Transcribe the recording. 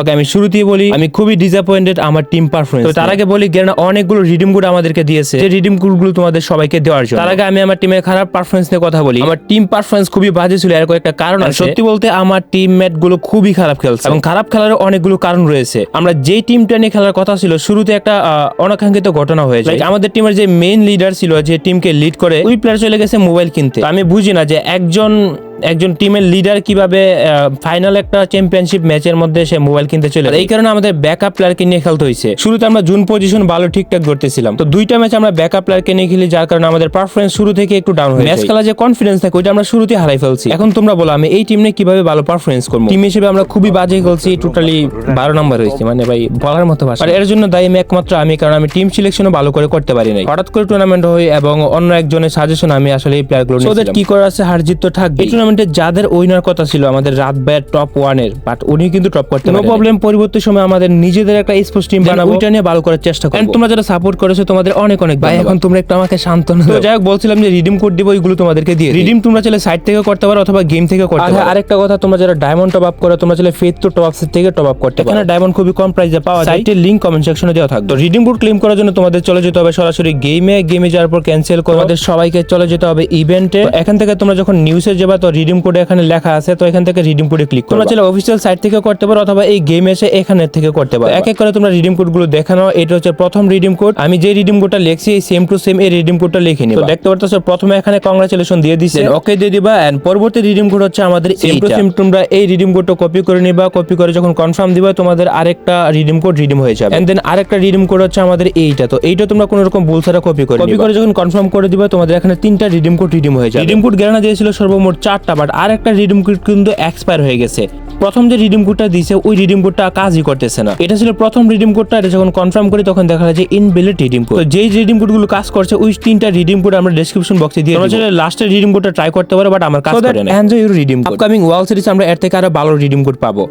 ওকে আমি শুরুতেই বলি আমি খুবই ডিসঅ্যাপয়েন্টেড আমার টিম পারফরমেন্স তো তার আগে বলি গেনা অনেকগুলো রিডিম কোড আমাদেরকে দিয়েছে। যে রিডিম কোডগুলো তোমাদের সবাইকে দেওয়ার জন্য। তার আগে আমি আমার টিমের খারাপ পারফরমেন্স নিয়ে কথা বলি। আমার টিম পারফরমেন্স খুবই বাজে ছিল এর কয়েকটা কারণ আছে। সত্যি বলতে আমার টিমমেটগুলো খুবই খারাপ খেলছে। এবং খারাপ খেলার অনেকগুলো কারণ রয়েছে। আমরা যেই টিমটা নিয়ে খেলার কথা ছিল শুরুতে একটা অনাকাঙ্ক্ষিত ঘটনা হয়েছে আমাদের টিমের যে মেইন লিডার ছিল যে টিমকে লিড করে ওই প্লেয়ার চলে গেছে মোবাইল কিনতে। তো আমি বুঝি না যে একজন একজন টিমের লিডার কীভাবে ফাইনাল একটা চ্যাম্পিয়নশিপ ম্যাচের মধ্যে সে মোবাইল কিনতে চলে এই কারণে আমাদের ব্যাকআপ প্লেয়ারকে নিয়ে খেলতে হয়েছে। শুরুতে আমরা জুন পজিশন ভালো ঠিকঠাক করতেছিলাম তো দুইটা ম্যাচ আমরা ব্যাকআপ প্লেয়ারকে নিয়ে খেলি যার কারণে আমাদের পারফরমেন্স শুরু থেকে একটু ডাউন হয়ে ম্যাচ খেলা যে কনফিডেন্স থাকে ওইটা আমরা শুরুতে হারাই ফেলছি। এখন তোমরা বলো আমি এই টিম নিয়ে কীভাবে ভালো পারফরমেন্স করব? টিম হিসেবে আমরা খুবই বাজে খেলছি টোটালি বারো নম্বর হয়েছে। মানে ভাই বলার মতো ভাষা। আর এর জন্য দায়ী একমাত্র আমি কারণ আমি টিম সিলেকশনও ভালো করে করতে পারি নাই। হঠাৎ করে টুর্নামেন্ট হই এবং অন্য একজনের সাজেশন আমি আসলে এই প্লেয়ারগুলো ওদের কি করার আছে হার জিত তো থাকবে এই টুর্নামেন্টে যাদের উইনার কথা ছিল আমাদের রাত ব্যাট টপ ওয়ানের বাট উনি কিন্তু টপ করতে নো প্রবলেম পরিবর্তন সময় আমাদের নিজেদের একটা স্পোর্টস টিম বানাবো। ওইটা নিয়ে ভালো করার চেষ্টা করব। তোমরা যারা সাপোর্ট করেছ তোমাদের অনেক অনেক ভাই এখন তোমরা একটু আমাকে সান্ত্বনা। তো যাই হোক বলছিলাম যে রিডিম কোড দিব ওইগুলো তোমাদেরকে দিয়ে রিডিম তোমরা চাইলে সাইট থেকে করতে পারো অথবা গেম থেকে করতে পারো। আরেকটা কথা তোমরা যারা ডায়মন্ড টপ আপ করো তোমরা চাইলে ফেথ তো টপ আপ থেকে টপ আপ করতে পারো। এখানে ডায়মন্ড খুবই কম প্রাইসে পাওয়া যায়। সাইটের লিংক কমেন্ট সেকশনে দেওয়া থাকবে। রিডিম কোড ক্লেম করার জন্য তোমাদের চলে যেতে হবে সরাসরি গেমে গেমে যাওয়ার পর ক্যান্সেল করো আমাদের সবাইকে চলে যেতে হবে ইভেন্টে এখান থেকে তোমরা যখন নিউজে যাবে তো রিডিম কোড এখানে লেখা আছে তো এখান থেকে রিডিম কোডে ক্লিক তোমরা চাইলে অফিসিয়াল সাইট থেকে করতে পারো অথবা এই গেম এসে এখানে থেকে করতে পারো এক এক করে তোমরা রিডিম কোডগুলো দেখানো এটা হচ্ছে প্রথম রিডিম কোড আমি যে রিডিম কোডটা লিখছি এই সেম টু সেম এই রিডিম কোডটা লিখে তো দেখতে পারতেছো প্রথমে এখানে কংগ্রাচুলেশন দিয়ে দিছে ওকে দিয়ে দিবা এন্ড পরবর্তী রিডিম কোড হচ্ছে আমাদের সেম টু সেম তোমরা এই রিডিম কোডটা কপি করে নিবা কপি করে যখন কনফার্ম দিবা তোমাদের আরেকটা রিডিম কোড রিডিম হয়ে যাবে এন্ড দেন আরেকটা রিডিম কোড হচ্ছে আমাদের এইটা তো এইটা তোমরা কোনো রকম ভুল ছাড়া কপি করে কপি করে যখন কনফার্ম করে দিবা তোমাদের এখানে তিনটা রিডিম কোড রিডিম হয়ে যাবে রিডিম কোড গ্যারানা দিয়েছিল সর্বমোট চারটা বাট আর একটা রিডিম কোড কিন্তু এক্সপায়ার হয়ে গেছে। প্রথম যে রিডিম কোডটা দিয়েছে ওই রিডিম কোডটা কাজই করতেছে না। এটা ছিল প্রথম রিডিম কোডটা এটা যখন কনফার্ম করি তখন দেখা যায় যে ইনভ্যালিড রিডিম কোড তো যেই রিডিম কোডগুলো কাজ করছে ওই তিনটা রিডিম কোড আমরা ডেসক্রিপশন বক্সে দিয়ে আমরা লাস্টের রিডিম কোডটা ট্রাই করতে পারো বাট আমার কাজ করে না enjoy your redeem code upcoming wall series আমরা এর থেকে আরও ভালো রিডিম কোড পাবো।